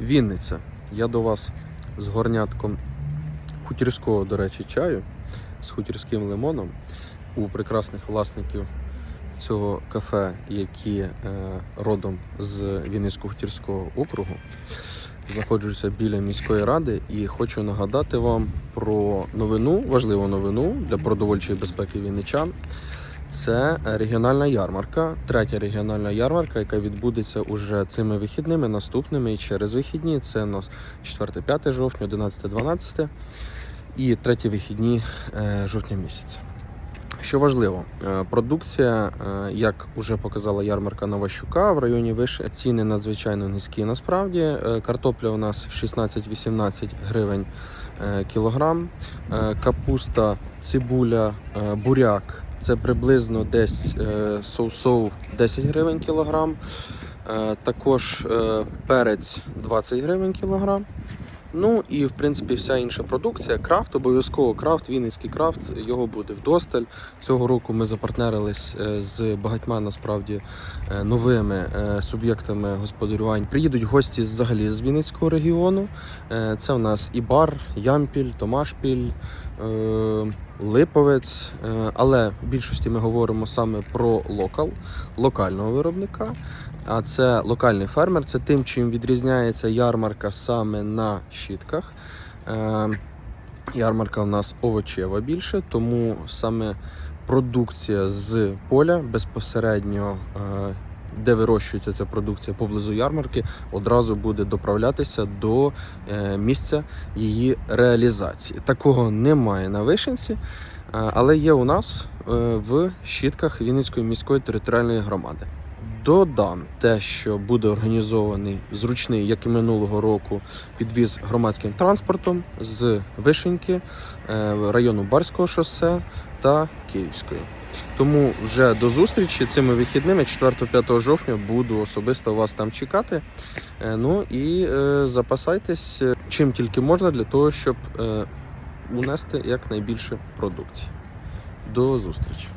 Вінниця. Я до вас з горнятком хутірського, до речі, чаю з хутірським лимоном у прекрасних власників цього кафе, які е, родом з Вінницького хутірського округу. Знаходжуся біля міської ради і хочу нагадати вам про новину, важливу новину для продовольчої безпеки вінничан. Це регіональна ярмарка, третя регіональна ярмарка, яка відбудеться уже цими вихідними, наступними і через вихідні. Це у нас 4-5 жовтня, 11-12 і треті вихідні е, жовтня місяця. Що важливо, е, продукція, е, як вже показала ярмарка Новощука, в районі Виши ціни надзвичайно низькі. Насправді Е, картопля у нас 16-18 гривень кілограм, капуста, цибуля, буряк це приблизно десь соусов 10 гривень кілограм. Також перець 20 гривень кілограм. Ну і в принципі вся інша продукція. Крафт, обов'язково крафт, Вінницький крафт, його буде вдосталь. Цього року ми запартнерились е, з багатьма насправді е, новими е, суб'єктами господарювань. Приїдуть гості взагалі з Вінницького регіону. Це у нас і бар, Ямпіль, Томашпіль, Липовець. Але в більшості ми говоримо саме про локал, локального виробника. А це локальний фермер. Це тим, чим відрізняється ярмарка саме на щітках. Е, Ярмарка у нас овочева більше, тому саме продукція з поля безпосередньо, е, де вирощується ця продукція поблизу ярмарки, одразу буде доправлятися до е, місця її реалізації. Такого немає на вишенці, але є у нас в щітках Вінницької міської територіальної громади. Додам те, що буде організований зручний, як і минулого року, підвіз громадським транспортом з Вишеньки, е, району Барського шосе та Київської. Тому вже до зустрічі цими вихідними, 4-5 жовтня, буду особисто вас там чекати. Е, Ну і е, запасайтесь е, чим тільки можна для того, щоб е, унести якнайбільше продукції. До зустрічі!